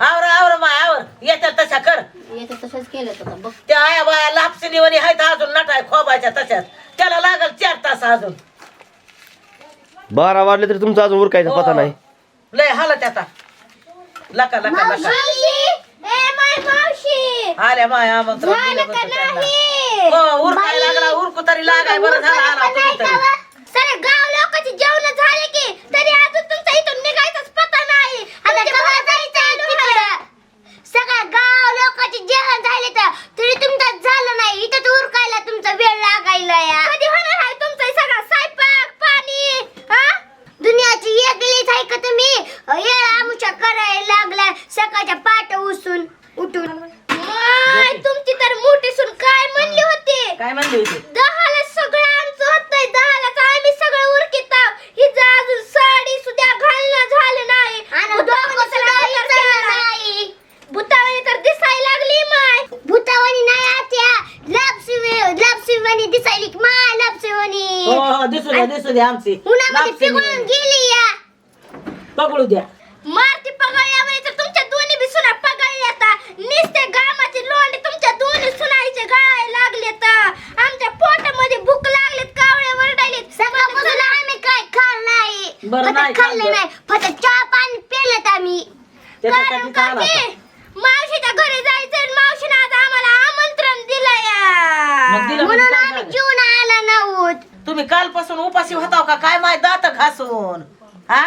आवर आवर माय आवर. येत्या तशा कर. येतं तसंच केलं होतं बघ. त्या आया बाया लापसिनीवणी आहेत अजून नटाय खोबायच्या तशाच. त्याला लागल चार तास अजून. बारा वाजले तरी तुमचा अजून उरकायचा पता नाही. लय हालत आता. लका लका लका. आल्या माय आमंत्रण दिलं होतं त्यांना. हो उरकाय लागला उरकू तरी लागाय बरं झालं आला तुम्ही तरी सगळे गाव लोकांचे जेवण झाले की तरी अजून तुमचा इथून निघायचाच पता नाही आता कवा जायचं तिकडं सगळ्या गाव लोकांचे जेवण झाले तर तरी तुमचं झालं नाही इथं तर उरकायला तुमचा वेळ लागायला या कधी होणार आहे तुमचा हे सगळा स्वयंपाक पाणी हा दुनियाची एकलीच आहे का तुम्ही येळ आमुषा करायला लागला सकाळच्या पाट उसून उठून माय, तुमची तर मोठी सून काय म्हणली होती काय म्हणली होती दहाला सगळं आमचं होतंय दहालाच आम्ही सगळं उरकीत आहोत. हिचं अजून साडी सुद्धा घालणं झालं नाही भूतावानी तर दिसायला लागली माय भूतावानी नाही आत्या लापसी लापसीवानी दिसायली की माय लापसीवानी हो हो दिसू द्या दिसू द्या आमची. उन्हामध्ये लापसिनी पिघळून. गेली या. पकडू द्या. मारती पगळल्यामुळे तर तुमच्या दोन्ही बी सुना पगळल्या आता. नुसते गामाचे लोंडे तुमच्या दोन्ही सुनाईचे गळायला लागले तर आमच्या पोटामध्ये भूक लागलेत कावळे वरडायलेत. सकाळपासून आम्ही काय खाल्लं नाही? बरं फक्त नाही खाल्लं खाल्लं. नाही. फक्त चहा पाणी पिलेत आम्ही. त्याच्यासाठी कारण काय का घरी जायचं आणि मावशीने आज आम्हाला आमंत्रण दिलं मग दिलं या म्हणजे म्हणून काय आम्ही झालं? जेवण आला नव्हत. तुम्ही कालपासून उपाशी होताव का? काय माय दात घासून? हा?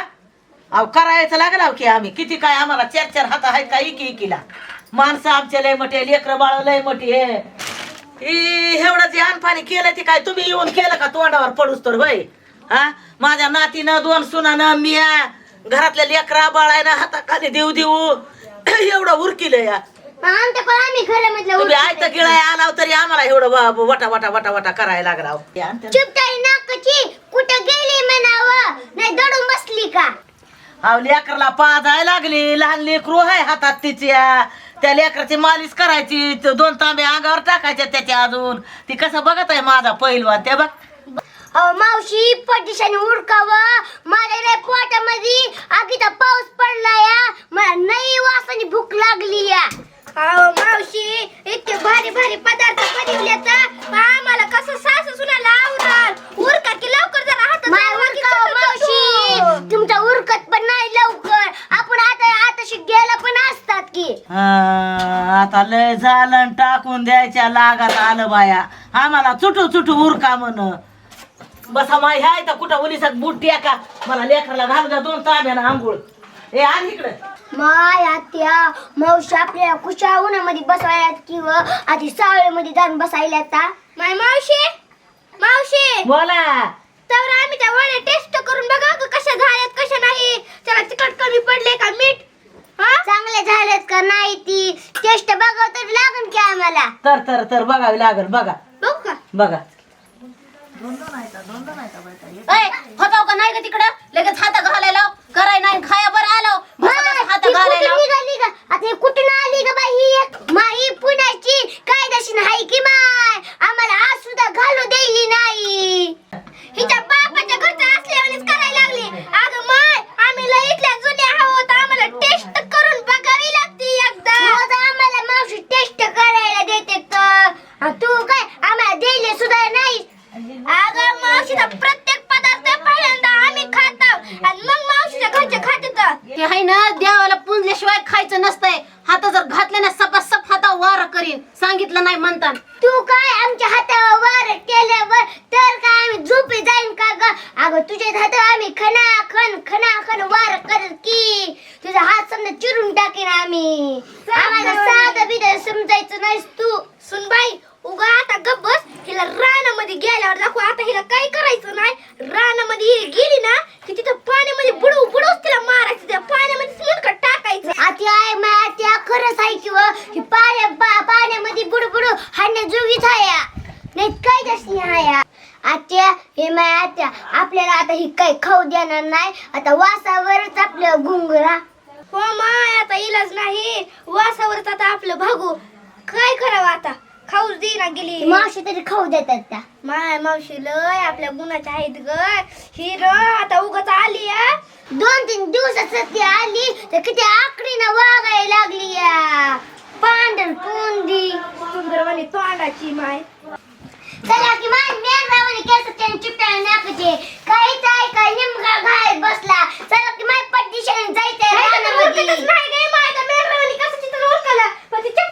अहो करायचं लागला की आम्ही. किती काय आम्हाला चार चार हात आहेत का इकी इकीला माणसं आमचे लय मोठे लेकर बाळ लय मोठी आहे. ई, एवढं जे पाणी केलं ते काय तुम्ही येऊन केलं का तोंडावर पडूस तर होय? हा? माझ्या नातीनं दोन सुनानं मिया घरातल्या लेकरा बाळायनं हाताखाली देऊ देऊ एवढं उरकिलं या. आमच्याकडे आम्ही खरं तुम्ही आयत नाही. गिळाय आलाव तरी आम्हाला एवढं वा- वटा वटा वटा वटा करायला लागला अहो. चुपताई नाकाची कुठं गेली म्हणावं? नाही दडून बसली का? अहो लेकरला पाजाय लागली. लहान लेकरू आहे हातात तिच्या त्या लेकराची मालिश करायची. त- दोन तांबे अंगावर टाकायचे त्याच्या अजून. ती कसं बघत आहे माझा पहिलवान ते बघ. अहो मावशी पटिशाने उरकावं माझ्या रे पोटामध्ये. आगीचा पाऊस पडला या मला नाही वासाने भूक लागली या अहो मावशी इतके भारी भारी पदार्थ बनवले तर आम्हाला कसं सासू सुनाला आवडल उरका की लवकर जरा हात मावशी तुमचा उरकत पण नाही लवकर आपण आता आताशी गेला पण असतात की हा, आता लय झालं टाकून द्यायच्या लागात आलं बाया. आम्हाला चुटू चुटू उरका म्हण. बसा माय ह्या इथं कुठं उलिसात बूट टेका. मला लेकराला घालू द्या दोन तांब्यानं आंघोळ. ए आण इकडं. माय आत्या मावशी आपल्याला कुशा उन्हामध्ये बसवायला किंवा आधी सावळीमध्ये जाऊन बसायला आता माय मावशी मावशी. बोला. तर आम्ही त्या वड्या टेस्ट करून बघा का कशा नाही त्याला तिखट कमी पडले का मीठ चांगले झालेत का नाही ती टेस्ट बघावं तर लागन की आम्हाला तर तर तर बघावी लागल बघा. बघू का? बघा. होताव का नाही का तिकडं? लगेच हात घालायला कराय नाही खाया बरं आलो. हात घालायला ही कुठून आली का बाई? ही एक माई पुण्याची कायदेशीर नाही की माय आम्हाला आज सुद्धा घालू देई नाही हिच्या बापाच्या घरचं असल्यावानीच करायला लागली अगं माय आम्ही लय इथल्या जुन्या आहोत आम्हाला टेस्ट करून बघावी लागते एकदा आम्हाला मावशी टेस्ट करायला देते तर आणि तू काय आम्हाला दिले सुद्धा नाही अगं मावशीचा प्रत्येक पदार्थ पहिल्यांदा आम्ही खातो आणि मग मावशीच्या घरचे खाते तर ते आहे ना देवाला पुंजल्याशिवाय खायचं नसतंय हात जर घातले ना सपा सप हाता वार करीन सांगितलं नाही म्हणता तू काय आमच्या हातावर वार केल्यावर तर काय आम्ही झोपी जाईन का ग? अगं तुझ्या हातावर आम्ही खना खन खना खन वार कर की. तुझा हात समजा चिरून टाकेन आम्ही. आम्हाला साधं बिध समजायचं नाहीस तू. सुनबाई उगा आता गप बस. हिला रानामध्ये गेल्यावर दाखव आता हिला काय करायचं नाही. रानामध्ये ही गेली ना की तिथं पाण्यामध्ये बुडू बुडूच तिला मारायचं त्या पाण्यामध्ये मुंडकं टाकायचं. आती आहे मा आत्या खरंच आहे की व ही. पाण्या पा- पाण्यामध्ये बुडू बुडू हाणण्या जोगीच आहे. नाही काय जास्त आहे. आत्या हे माय आत्या आपल्याला आता ही काही खाऊ देणार नाही. आता वासावरच आपलं घुंगरा. हो माय आता इलाज नाही. वासावरच आता आपलं भागू. काय करावं आता? खाऊच देईना गेली. मावशी तरी खाऊ देतात त्या. माय मावशी लय आपल्या गुणाच्या आहेत ग. ही र आता उगाच आली दोन तीन दिवसात ती आली तर किती आकडीनं वागायला लागली पांढर कोंदी. सुंदरवाणी तोंडाची माय. चला की माय मेन भावाने केस त्यांनी चिपटायला नाकाचे काय निमगा घाय बसला. चला की माय पट्टी जायचंय नाही गे मेन कसं चित्र ओळखलं पण ती तर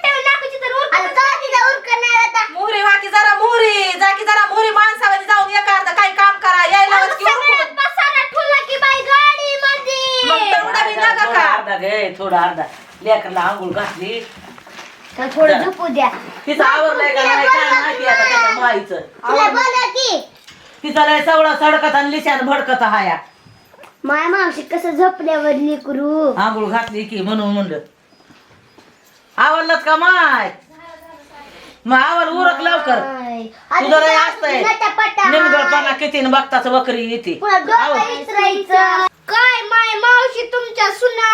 थोडा अर्धा. लेकरला आंघोळ घातली. तर थोडं झोपू द्या. तिचं आवरलंय का नाही? काय माहिती आता त्याच्या माईचं. तुला बोला की. तिचं लय सवळं सडकत आणि लिशान भडकत हाया. माय मावशी कसं झोपल्यावर लेकरू आंघोळ घातली की म्हणून म्हणलं. आवडलंच का माय? मग आवड उरक लवकर. तुझं लय असतंय. निमगळपणा किती न बघताच बकरी येते आवर. काय माय मावशी तुमच्या सुना?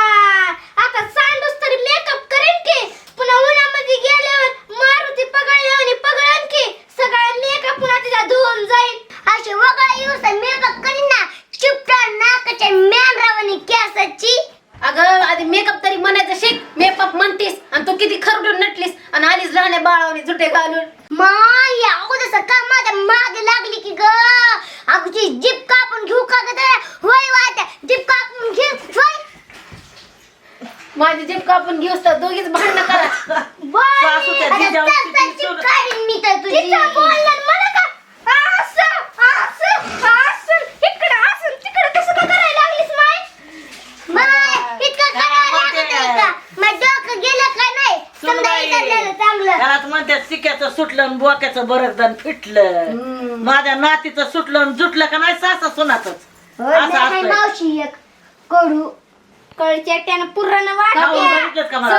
आता सांडूस तरी मेकअप कर की पुन्हा उन्हामध्ये गेल्यावर मारुती पगळल्या आणि पगळन की सगळा मेकअप पुन्हा तिचा धुवून जाईल अशी वगळा येऊस मेकअप करीन ना चिपटा नाकाच्या मॅनरावानी केसाची अगं आधी मेकअप तरी म्हणायचं शिक मेकअप म्हणतीस आणि तू किती खरडून नटलीस आणि आलीस राहण्या बाळावणी जुटे घालून माय अगोदर का माझ्या मागे लागली की ग अगोची जीप कापून घेऊ का ग त्याला? होय वाट्या जीप कापून घेऊ होय माझी जीप कापून घेऊस तर दोघीच भांडणं करा जिजाऊ चल, चल, मी तर तुझी. मला का? असं, असं, असं, इकडं, असं, तिकडं कसं का करायला लागलीस माय? माय, इतकं करायला लागत आहे का? मग डोकं गेलं का नाही? समजा सुनबाई. इकडल्याला चांगलं. घरात सुटलं आणि बोक्याचं बरगदन फिटलं माझ्या नातीचं सुटलं आणि जुटलं का नाही सासा सुनाच हो, नाही, हाय मावशी एक कडू कळच्या त्यानं पुरण का मला?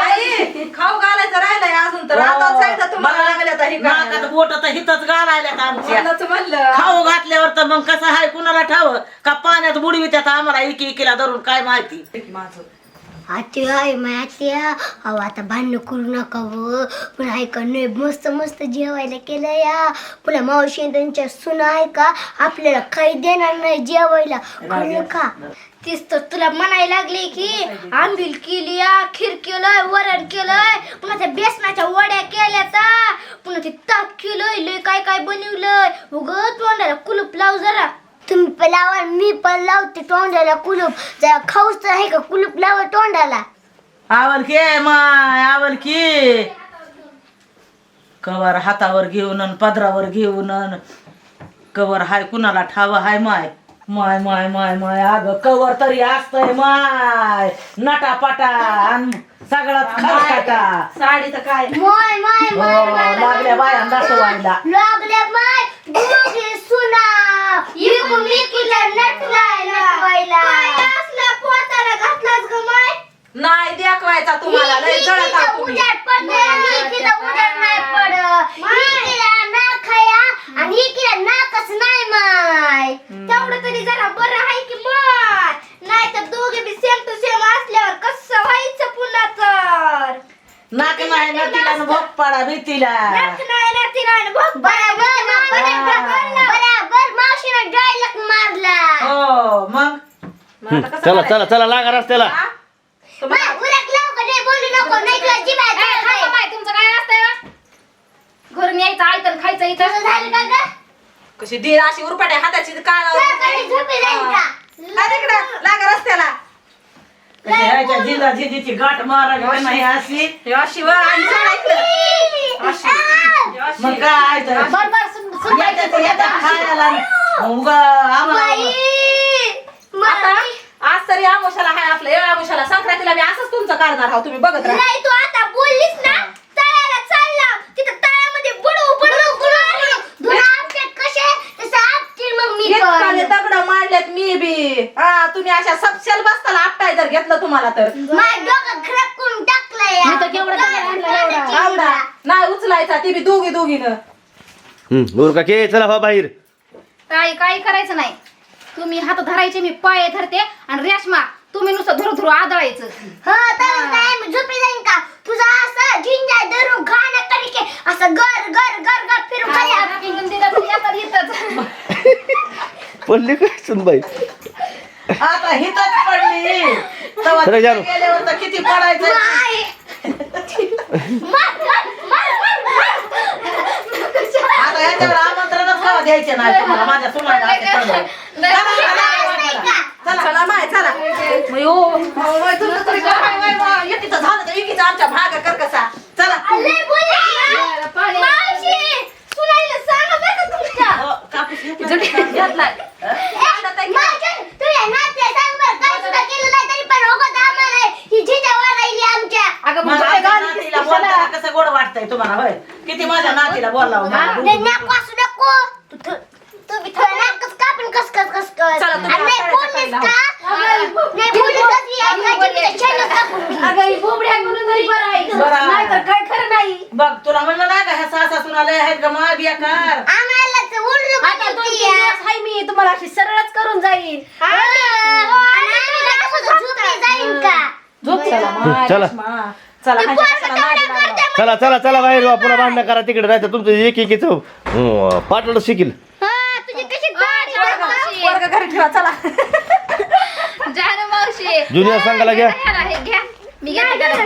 आई, खाऊ घालायचं राहिलंय अजून तर. आता जायचं तुम्हाला ही नाकात बोट तर हिथच घालायल्यात आमच्या. म्हणलंच म्हणलं. खाऊ घातल्यावर तर मग कसं हाय कुणाला ठाव? का पाण्यात बुडवी त्यात आम्हाला इकी इकीला धरून काय माहिती? माझं. आत्या आहे माय आत्या. अहो आता भांडण करू नका व. पण ऐका नाही मस्त मस्त जेवायला केलं या. पुन्हा मावशी त्यांच्या सुना आहे का आपल्याला काही देणार नाही जेवायला. कळलं का? तीच तर तुला म्हणायला लागली की आंबील केली या खीर केलंय वरण केलंय. पुन्हा त्या बेसनाच्या वड्या केल्या ता. पुन्हा ते ताक केलंय लय काय काय बनवलंय. उग तोंडाला कुलूप लाव जरा. तुम्ही पण लावा मी पण लावते तोंडाला कुलूप. जरा खाऊच तर आहे का? कुलूप लावा तोंडाला. आवल की माय आवल की. कवर हातावर घेऊन अन पदरावर घेऊन अन कवर हाय कुणाला ठाव हाय माय. माय माय माय माय अग कवर तरी असतंय माय. नटापटा अन सगळ्यात खरकाटा साडी तर काय? माय माय हो माय माय लागल्या बाया नाचवायला लागल्या माय. सुना इकू मिकीला नटलाय नटवायला काय असला पोताला घातलास ग माय नाही दाखवायचा तुम्हाला लय जळत आहात तुम्ही उजाड पडत तिला उजाड नाही पडत इकीला ना खाया आणि इकीला नाकच नाही माय तेवढं तरी जरा बरं आहे की माय नाही तर दोघे बी सेम टू सेम असल्यावर कसं व्हायचं पुन्हा तर? नाक नाही ना तिला न भोग पाडा भीतीला. बराबर मावशीनं डायलॉग मारला. हो मग? मग आता कसं चला करायचं? चला चला लागा रस्त्याला. हा? माय, तुम्हाला- उरक लवकर नाही बोलू नको नाही तुला जिभेत काय जळतंय. थांबा बाई, तुमचं काय असतंय बा? घरून यायचं आयतं खायचं इथं. झालं का ग? कशी दी अशी उरपाट्या हाताची झोपी का? तिकडं लागा रस्त्याला. कशी ह्याच्या जिजा जिजीची गाठ मारायची का नाही अशी. हे अशी वर आणि जळ ऐकलं अशी. हे अशी. मग काय तर? बर बर सुन- सुन बाई, येतात येतात खायला. मग आम्हाला बाई, आता मला- आज तरी आमुशाला हाय आपलं. या आमुशाला संक्रांतीला मी असंच तुमचं करणार आहोत तुम्ही बघत राहा. नाही तू आता बोललीस ना तळ्याला चालला तिथं तळ्यामध्ये बुडू बुडू बुडू तुला आपटेत कसे तसं आपटील मग मी इतकाले पण दगड मांडलेत मी बी हा तुम्ही अशा सबशेल बसताला आपटाय जर घेतलं तुम्हाला तर. माझ्या डोकं खराब करून टाकलंय. मी तर केवढं काय आणलं एवढं. आवडा नाही उचलायचा ती बी दोघी दोघीनं. हम्म उरका के? चला हो बाहेर. काय काय करायचं नाही. तुम्ही हात धरायचे मी पाय धरते आणि रेशमा तुम्ही नुसतं धुरू धुरू आदळायचं. हो तर काय मी झोपी जाईन का? तुझा असं झिंजा धरून गाणं करी की. असं गर गर गर गर फिरून खाली काय पिंकून दिलं तर येतात आता हिथच पडली. तेव्हा तिथे किती पडायचं? आता याच्यावर आमंत्रणच का द्यायचे नाही तुम्हाला? माझ्या सुनाला असं चला, चला, माय, चला. तू- तू- तू बी थोडं नाकच कापून कस कस कस कस. चला, तुम्ही आणि नाही आता बोललीस करायचं का? नाही बोललीस का ती ऐकायची, तिचं शेणच कापून घे. बरं. नाहीतर काय खरं नाही बघ तुला म्हणलं ना का ह्या सासा लय आहेत ग मा बेकार आम्हाला तर उरलं आता दोन पाहिजे तीन ती. दिवस हाय मी तुम्हाला अशी सरळच करून जाईल हा. आणि झोपी जाईन का? झोप चला चला. चला चला चला चला बाहेर वा पुन्हा भांडणं करा तिकडे राहतं तुमचं एक एकीचं पाटलं शिकील. हा, तुझी कशी गाडी मावशी. पोरगं घरी ठेवा चला. जाणं मावशी. जुनियर सांगायला घ्या. घ्या. मी घेते त्याला.